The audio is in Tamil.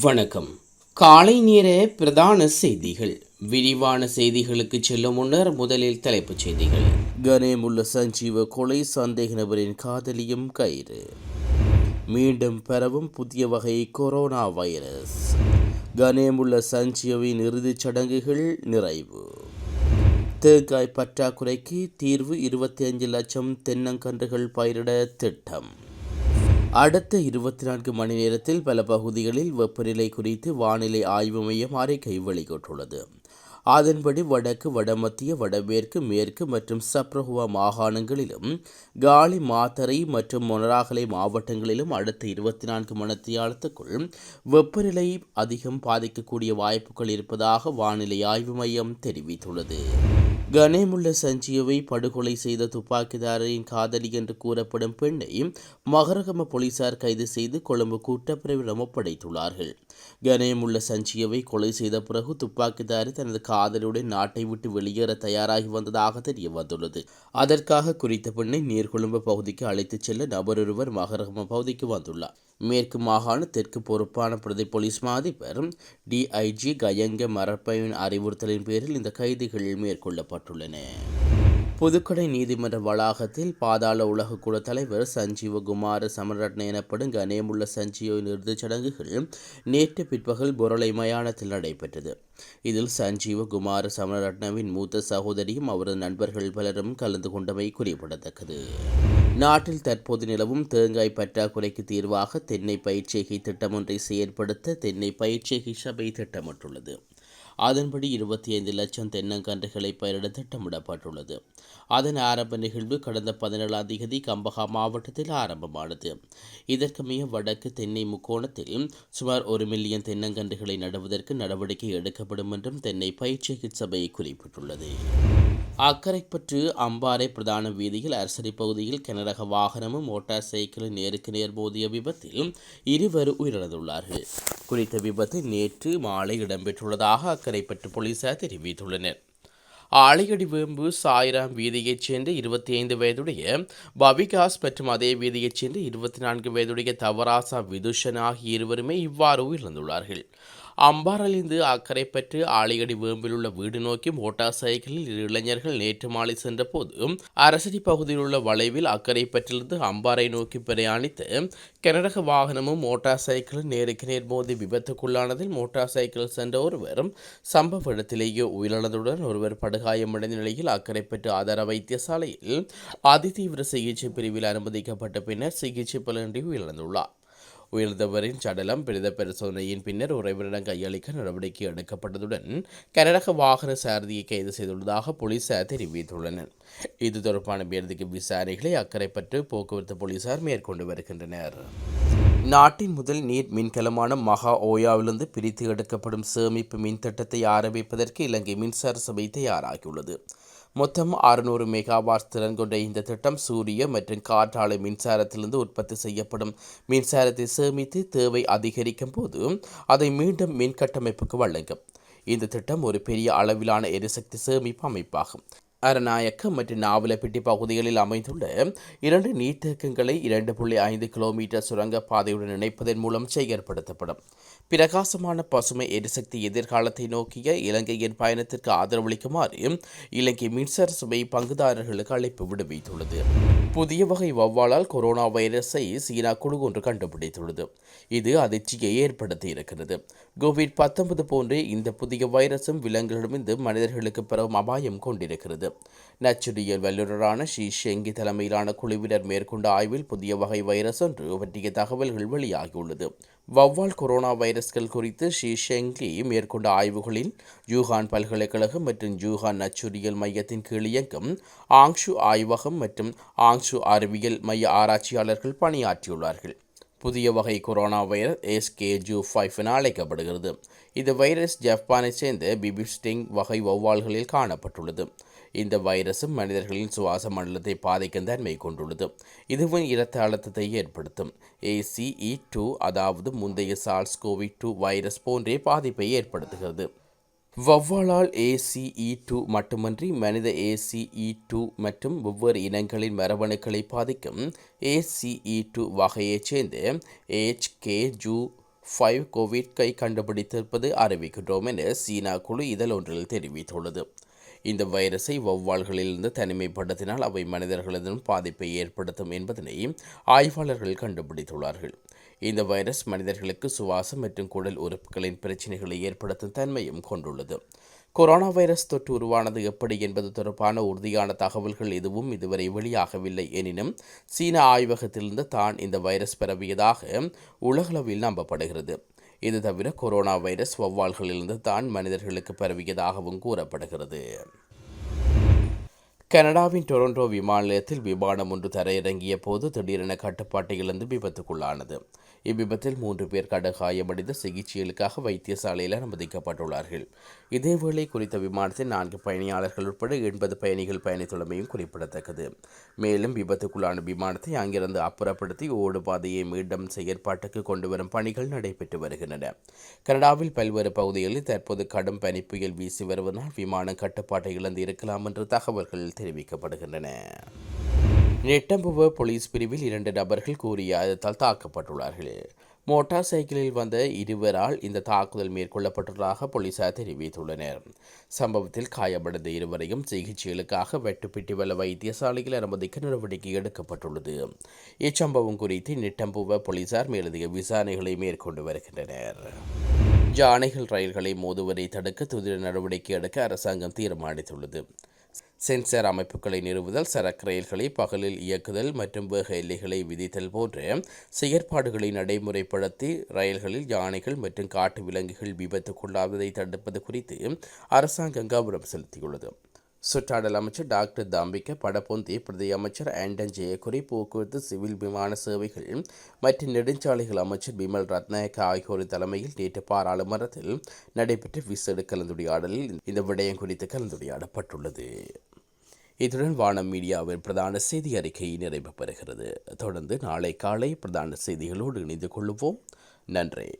வணக்கம். காலை நேர பிரதான செய்திகள். விரிவான செய்திகளுக்கு செல்லும் முன்னர் முதலில் தலைப்புச் செய்திகள். கனேமுள்ள சஞ்சீவ கொலை சந்தேக நபரின் காதலியும் கயிறு. மீண்டும் பரவும் புதிய வகை கொரோனா வைரஸ். கனேமுள்ள சஞ்சீவின் இறுதிச் சடங்குகள் நிறைவு. தேங்காய் பற்றாக்குறைக்கு தீர்வு இருபத்தி அஞ்சு லட்சம் தென்னங்கன்றுகள் பயிரிட திட்டம். அடுத்த இருபத்தி நான்கு மணி நேரத்தில் பல பகுதிகளில் வெப்பநிலை குறித்து வானிலை ஆய்வு மையம் அறிக்கை வெளியிட்டுள்ளது. அதன்படி வடக்கு வடமத்திய வடமேற்கு மேற்கு மற்றும் சப்ரஹுவா மாகாணங்களிலும் காலி மாத்தறை மற்றும் மொனராகலை மாவட்டங்களிலும் அடுத்த இருபத்தி நான்கு மணித்தியாலத்துக்குள் வெப்பநிலை அதிகம் பாதிக்கக்கூடிய வாய்ப்புகள் இருப்பதாக வானிலை ஆய்வு மையம் தெரிவித்துள்ளது. கனேமுள்ள சஞ்சீவை படுகொலை செய்த துப்பாக்கிதாரின் காதலி என்று கூறப்படும் பெண்ணை மகரகம போலீசார் கைது செய்து கொழும்பு கூட்டப்பிரிவிடம் ஒப்படைத்துள்ளார்கள். கனேமுள்ள சஞ்சியவை கொலை செய்த பிறகு துப்பாக்கிதாரி தனது காதலியுடன் நாட்டை விட்டு வெளியேற தயாராகி வந்ததாக தெரிய வந்துள்ளது. அதற்காக குறித்த பெண்ணை நீர்கொழும்பு பகுதிக்கு அழைத்துச் செல்ல நபரொருவர் மகரகம பகுதிக்கு வந்துள்ளார். மேற்கு மாகாண தெற்கு பொறுப்பான பிரதி போலீஸ் மாதிபர் டிஐஜி கயங்க மரப்பையின் அறிவுறுத்தலின் பேரில் இந்த கைதுகள் மேற்கொள்ளப்பட்டுள்ளன. புதுக்கடை நீதிமன்ற வளாகத்தில் பாதாள உலக குழு தலைவர் சஞ்சீவ குமார சமரட்ன எனப்படும் கனேமுள்ள சஞ்சீவின் இறுதிச் சடங்குகள் நேற்று பிற்பகல் பொருளை மயானத்தில் நடைபெற்றது. இதில் சஞ்சீவ குமார சமரட்னவின் மூத்த சகோதரியும் அவரது நண்பர்கள் பலரும் கலந்து கொண்டமை குறிப்பிடத்தக்கது. நாட்டில் தற்போது நிலவும் தேங்காய் பற்றாக்குறைக்கு தீர்வாக தென்னை பயிற்சிகை திட்டம் ஒன்றை செயற்படுத்த தென்னை பயிற்சிகை சபை திட்டமிட்டுள்ளது. அதன்படி இருபத்தி ஐந்து லட்சம் தென்னங்கன்றுகளை பயிரிட திட்டமிடப்பட்டுள்ளது. அதன் ஆரம்ப நிகழ்வு கடந்த பதினேழாம் தேதி கம்பகா மாவட்டத்தில் ஆரம்பமானது. இதற்கமைய வடக்கு தென்னை முக்கோணத்தில் சுமார் ஒரு மில்லியன் தென்னங்கன்றுகளை நடுவதற்கு நடவடிக்கை எடுக்கப்படும் என்றும் தென்னை பயிற்சி சபை குறிப்பிட்டுள்ளது. அக்கரைப்பற்று அம்பாறை பிரதான வீதியில் அரசரி பகுதியில் கனரக வாகனமும் மோட்டார் சைக்கிளும் நேருக்கு நேர் மோதிய விபத்தில் இருவர் உயிரிழந்துள்ளார்கள். குறித்த விபத்து நேற்று மாலை இடம்பெற்றுள்ளதாக அக்கரைப்பற்று போலீசார் தெரிவித்துள்ளனர். ஆலையடி வேம்பு சாய்ராம் வீதியைச் சேர்ந்த இருபத்தி ஐந்து வயதுடைய பபிகாஸ் மற்றும் அதே வீதியைச் சேர்ந்த இருபத்தி நான்கு வயதுடைய தவராசா விதுஷன் ஆகிய இருவருமே இவ்வாறு உயிரிழந்துள்ளார்கள். அம்பாரிலிருந்து அக்கறை பெற்று ஆலையடி வேம்பில் உள்ள வீடு நோக்கி மோட்டார் சைக்கிளில் இரு இளைஞர்கள் நேற்று மாலை சென்றபோது அரசடி பகுதியில் உள்ள வளைவில் அக்கறை பெற்றிருந்து அம்பாறை நோக்கி பிரயாணித்து கனரக வாகனமும் மோட்டார் சைக்கிளும் நேருக்கு நேர் மோதி விபத்துக்குள்ளானதில் மோட்டார் சைக்கிள் சென்ற ஒருவர் சம்பவ இடத்திலேயே உயிரிழந்ததுடன் ஒருவர் படுகாயமடைந்த நிலையில் அக்கறை பெற்று ஆதார வைத்தியசாலையில் அதிதீவிர சிகிச்சை பிரிவில் அனுமதிக்கப்பட்ட பின்னர் சிகிச்சை பலனின்றி உயிரிழந்துள்ளார். உயர்ந்தவரின் சடலம் பிரேத பரிசோதனையின் பின்னர் உறவினரிடம் கையளிக்க நடவடிக்கை எடுக்கப்பட்டதுடன் கனரக வாகன சாரதியை கைது செய்துள்ளதாக போலீசார் தெரிவித்துள்ளனர். இது தொடர்பான பேருந்துக்கு விசாரணைகளை அக்கறைப்பட்டு போக்குவரத்து போலீசார் மேற்கொண்டு வருகின்றனர். நாட்டின் முதல் நீர் மின்கலமான மகா ஓயாவிலிருந்து பிரித்து எடுக்கப்படும் சேமிப்பு மின் திட்டத்தை ஆரம்பிப்பதற்கு இலங்கை மின்சார சபை தயாராகியுள்ளது. மொத்தம் அறுநூறு மெகாவாட் திறன் கொண்ட இந்த திட்டம் சூரிய மற்றும் காற்றாலை மின்சாரத்திலிருந்து உற்பத்தி செய்யப்படும். மின்சாரத்தை சேமித்து தேவை அதிகரிக்கும் போது அதை மீண்டும் மின் கட்டமைப்புக்கு வழங்கும். இந்த திட்டம் ஒரு பெரிய அளவிலான எரிசக்தி சேமிப்பு அமைப்பாகும். அரநாயக்கம் மற்றும் நாவலப்பிட்டி பகுதிகளில் அமைந்துள்ள இரண்டு நீர்த்தேக்கங்களை இரண்டு புள்ளி ஐந்து கிலோமீட்டர் சுரங்கப்பாதையுடன் இணைப்பதன் மூலம் செயற்படுத்தப்படும். பிரகாசமான பசுமை எரிசக்தி எதிர்காலத்தை நோக்கிய இலங்கையின் பயணத்திற்கு ஆதரவளிக்குமாறு இலங்கை மின்சார சபை பங்குதாரர்களுக்கு அழைப்பு விடுவித்துள்ளது. புதிய வகை வவ்வாலால் கொரோனா வைரஸை சீனா குழு ஒன்று கண்டுபிடித்துள்ளது. இது அதிர்ச்சியை ஏற்படுத்தி இருக்கிறது கோவிட் பத்தொன்பது போன்றே இந்த புதிய வைரஸும் விலங்குகளிடமிருந்து மனிதர்களுக்கு பெறவும் அபாயம் கொண்டிருக்கிறது. நச்சுரியல் வல்லுநரான ஷி ஷெங்கி தலைமையிலான குழுவினர் மேற்கொண்ட ஆய்வில் புதிய வகை வைரஸ் ஒன்று பற்றிய தகவல்கள் வெளியாகியுள்ளது. வவ்வால் கொரோனா வைரஸ்கள் குறித்து ஷி ஷெங்கி மேற்கொண்ட ஆய்வுகளில் ஜூஹான் பல்கலைக்கழகம் மற்றும் ஜூஹான் நச்சுரியல் மையத்தின் கீழ் இயங்கும் ஆங்ஷு ஆய்வகம் மற்றும் ஆங்ஷு அறிவியல் மைய ஆராய்ச்சியாளர்கள் பணியாற்றியுள்ளார்கள். புதிய வகை கொரோனா வைரஸ் எஸ்கே ஜூ ஃபைவ் என அழைக்கப்படுகிறது. இந்த வைரஸ் ஜப்பானை சேர்ந்த பிபிஸ்டிங் வகை வௌவால்களில் காணப்பட்டுள்ளது. இந்த வைரஸும் மனிதர்களின் சுவாச மண்டலத்தை பாதிக்கும் தன்மை கொண்டுள்ளது. இதுவும் இரத்த அழுத்தத்தை ஏற்படுத்தும். ஏசிஇ டூ அதாவது முந்தைய சால்ஸ் கோவி டூ வைரஸ் போன்றே பாதிப்பை ஏற்படுத்துகிறது. வௌவாலால் ஏசிஇ டூ மட்டுமன்றி மனித ஏசிஇ டூ மற்றும் ஒவ்வொரு இனங்களின் மரபணுக்களை பாதிக்கும் ஏசிஇ டூ வகையைச் சேர்ந்து ஏச் கே ஜூ ஃபைவ் கோவிட் கை கண்டுபிடித்திருப்பது அறிவிக்கின்றோம் என சீனா குழு இதழ் ஒன்றில் தெரிவித்துள்ளது. இந்த வைரஸை வௌவால்களிலிருந்து தனிமைப்படுத்தினால் அவை மனிதர்களிடம் பாதிப்பை ஏற்படுத்தும் என்பதனை ஆய்வாளர்கள் கண்டுபிடித்துள்ளார்கள். இந்த வைரஸ் மனிதர்களுக்கு சுவாசம் மற்றும் குடல் உறுப்புகளின் பிரச்சினைகளை ஏற்படுத்தும் தன்மையும் கொண்டுள்ளது. கொரோனா வைரஸ் தொற்று உருவானது எப்படி என்பது தொடர்பான உறுதியான தகவல்கள் எதுவும் இதுவரை வெளியாகவில்லை. எனினும் சீன ஆய்வகத்திலிருந்து தான் இந்த வைரஸ் பரவியதாக உலகளவில் நம்பப்படுகிறது. இது தவிர கொரோனா வைரஸ் வௌவால்களிலிருந்து தான் மனிதர்களுக்கு பரவியதாகவும் கூறப்படுகிறது. கனடாவின் டொரண்டோ விமான நிலையத்தில் விமானம் ஒன்று தரையிறங்கிய போது திடீரென கட்டுப்பாட்டை இழந்து விபத்துக்குள்ளானது. இவ்விபத்தில் மூன்று பேர் கடுகாயமடைந்து சிகிச்சைகளுக்காக வைத்தியசாலையில் அனுமதிக்கப்பட்டுள்ளார்கள். இதேவேளை குறித்த விமானத்தில் நான்கு பயணியாளர்கள் உட்பட எண்பது பயணிகள் பயணித்துள்ளமையும் குறிப்பிடத்தக்கது. மேலும் விபத்துக்குள்ளான விமானத்தை அங்கிருந்து அப்புறப்படுத்தி ஓடுபாதையை மீண்டும் செயற்பாட்டுக்கு கொண்டுவரும் பணிகள் நடைபெற்று வருகின்றன. கனடாவில் பல்வேறு பகுதிகளில் தற்போது கடும் பனி புயல் வீசி வருவதால் விமானம் கட்டுப்பாட்டை இழந்து இருக்கலாம் என்று தகவல்கள் தெரிவிக்கப்படுகின்றன. நெட்டம்புவ போலீஸ் பிரிவில் இரண்டு நபர்கள் கூறிய ஆயுதத்தால் தாக்கப்பட்டுள்ளார்கள். மோட்டார் சைக்கிளில் வந்த இருவரால் இந்த தாக்குதல் மேற்கொள்ளப்பட்டுள்ளதாக போலீசார் தெரிவித்துள்ளனர். சம்பவத்தில் காயமடைந்த இருவரையும் சிகிச்சைகளுக்காக வெட்டுப்பிட்டிவல வைத்தியசாலையில் அனுமதிக்க நடவடிக்கை எடுக்கப்பட்டுள்ளது. இச்சம்பவம் குறித்து நிட்டம்புவ போலீசார் மேலதிக விசாரணைகளை மேற்கொண்டு வருகின்றனர். ஜானைகள் ரயில்களை மோதுவதை தடுக்க துதிர நடவடிக்கை எடுக்க அரசாங்கம் தீர்மானித்துள்ளது. சென்சார் அமைப்புகளை நிறுவுதல் சரக்கு ரயில்களை பகலில் இயக்குதல் மற்றும் வேக எல்லைகளை விதித்தல் போன்ற செயற்பாடுகளை நடைமுறைப்படுத்தி ரயில்களில் யானைகள் மற்றும் காட்டு விலங்குகள் விபத்துக்குள்ளாவதை தடுப்பது குறித்து அரசாங்கம் கவனம் செலுத்தியுள்ளது. சுற்றாடல் அமைச்சர் டாக்டர் தாம்பிக்க படப்பொந்தி பிரதி அமைச்சர் ஆண்டன் ஜெயக்குரி போக்குவரத்து சிவில் விமான சேவைகள் மற்றும் நெடுஞ்சாலைகள் அமைச்சர் பிமல் ரத்நாயக்க ஆகியோர் தலைமையில் நேற்று பாராளுமன்றத்தில் நடைபெற்ற விசேட கலந்துரையாடலில் இந்த விடயம் குறித்து கலந்துரையாடப்பட்டுள்ளது. இத்துடன் வானம் மீடியாவின் பிரதான செய்தி அறிக்கை நிறைவு பெறுகிறது. தொடர்ந்து நாளை காலை பிரதான செய்திகளோடு இணைந்து கொள்வோம். நன்றி.